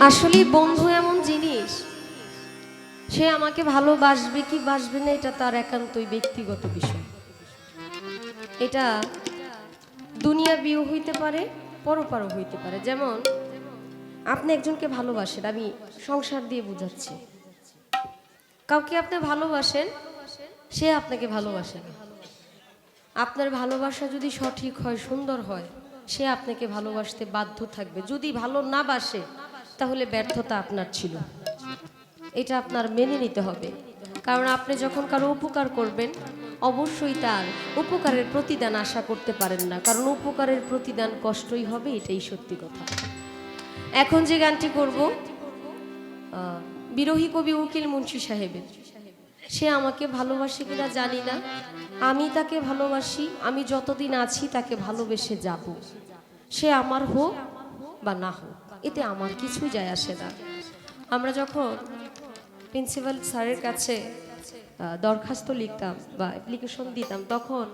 আসলে বন্ধু এমন জিনিস। সে আমাকে ভালোবাসবে কি বাসবে না, এটা তার একান্তই ব্যক্তিগত বিষয়। এটা দুনিয়া বিয়ে হইতে পারে, পরপারও হইতে পারে। যেমন, আপনি একজনকে ভালোবাসেন, আমি সংসার দিয়ে বোঝাচ্ছি। কাউকে আপনি ভালোবাসেন, সে আপনাকে ভালোবাসে না। আপনার ভালোবাসা যদি সঠিক হয়, সুন্দর হয়, সে আপনাকে ভালোবাসতে বাধ্য থাকবে। যদি ভালো না বাসে তাহলে ব্যর্থতা আপনার ছিল। এটা আপনার মেনে নিতে হবে। কারণ আপনি যখন কারও উপকার করবেন, অবশ্যই তার উপকারের প্রতিদান আশা করতে পারেন না। কারণ উপকারের প্রতিদান কষ্টই হবে, এটাই সত্যি কথা। এখন যে গানটি করব বিরোহী কবি উকিল মুন্সি সাহেবের। সে আমাকে ভালোবাসে কিনা জানি না। আমি তাকে ভালোবাসি, আমি যতদিন আছি তাকে ভালোবেসে যাব। সে আমার হোক বা না হোক। এতে আমার কিছুই যায় আসে না। আমরা যখন প্রিন্সিপাল স্যারের কাছে দরখাস্ত লিখতাম বা অ্যাপ্লিকেশন দিতাম, তখন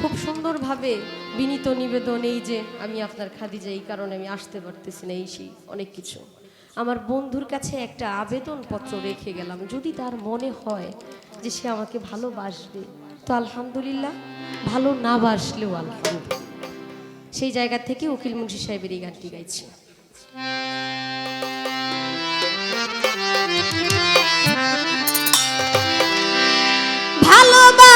খুব সুন্দরভাবে বিনীত নিবেদন, এই যে আমি আপনার খাদিজা, এই কারণে আমি আসতে পারতেছি না, এই সেই অনেক কিছু। আমার বন্ধুর কাছে একটা আবেদনপত্র রেখে গেলাম, যদি তার মনে হয় যে সে আমাকে ভালোবাসবে, তো আলহামদুলিল্লাহ, ভালো না বাসলেও আলহামদুলিল্লাহ। সেই জায়গা থেকে উকিল মুন্সি সাহেবের এই গানটি গাইছি।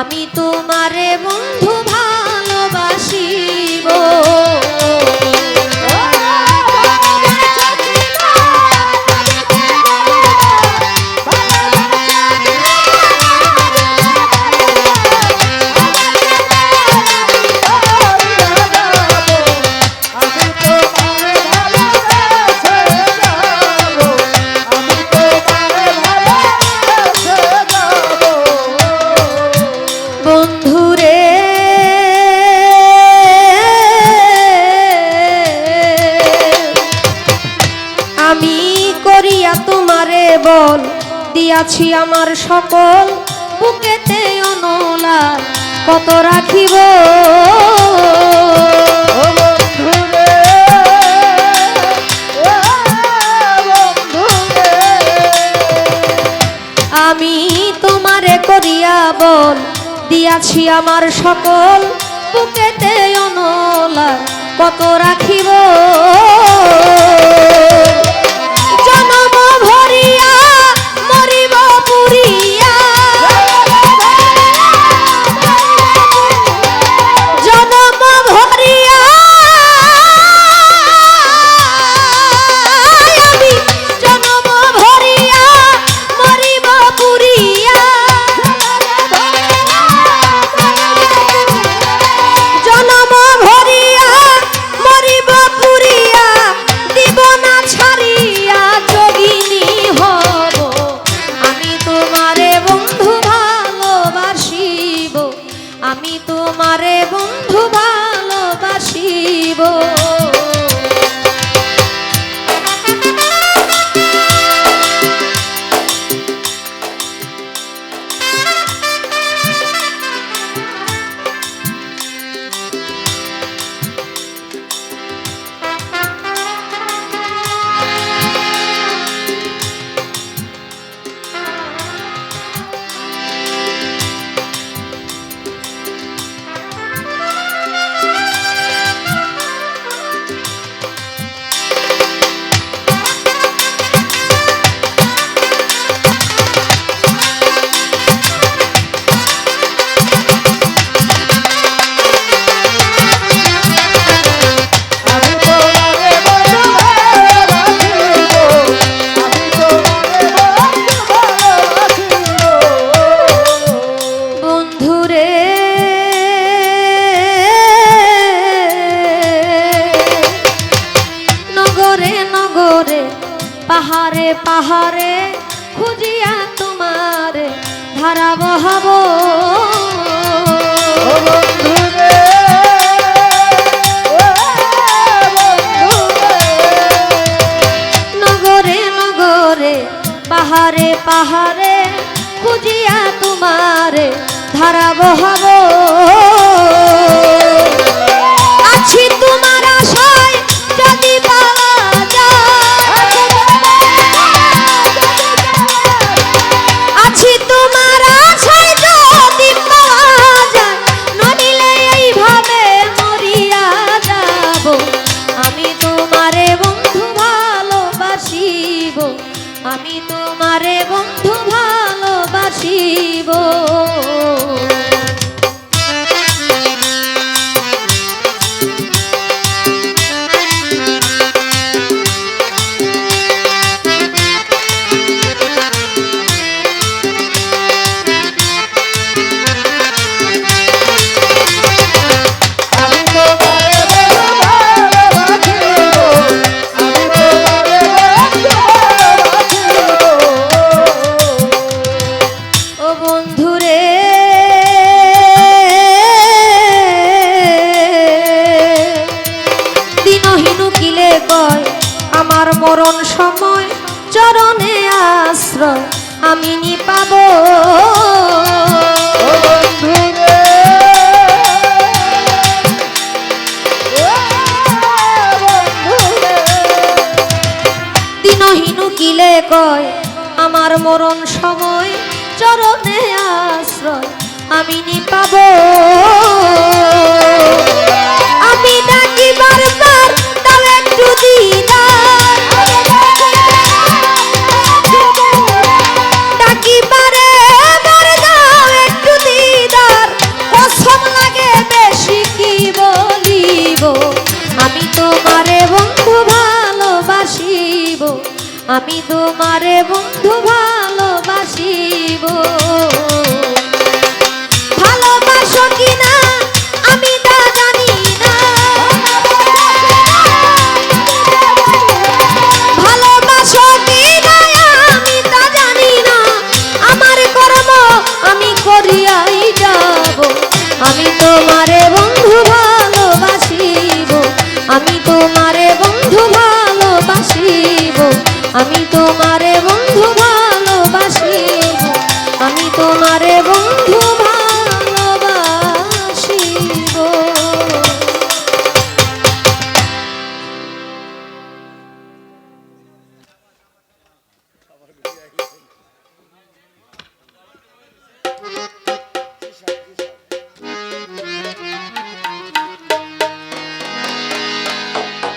আমি তোমারে বন্ধু বন্ধুরে। আমি করিয়া তোমারে বল দিয়াছি আমার সকল বুকেতে অনলা কত রাখিব? আমি তোমারে করিয়া বল দিয়াছি আমার সকল বুকেতে অনলা কত রাখিব? পাহাড়ে পাহাড়ে খুঁজিয়া তোমার ধারা বহাব নগরে নগরে পাহাড়ে পাহাড়ে খুঁজিয়া তোমার ধারা বহাব মরণ সময়, চরণে আশ্রয়, আমি নি পাব কিলে কয়, আমার মরণ সময়, চরণে আশ্রয়, আমি নি পাবো আমি তোমারে বন্ধু ভালোবাসিব। ভালোবাসো কিনা আমি তা জানি না। ভালোবাসো কিনা আমি তা জানি না। আমার কর্ম আমি করিয়াই যাব। আমি তোমারে বন্ধু ভালোবাসিব। আমি তোমার আমি তোমারে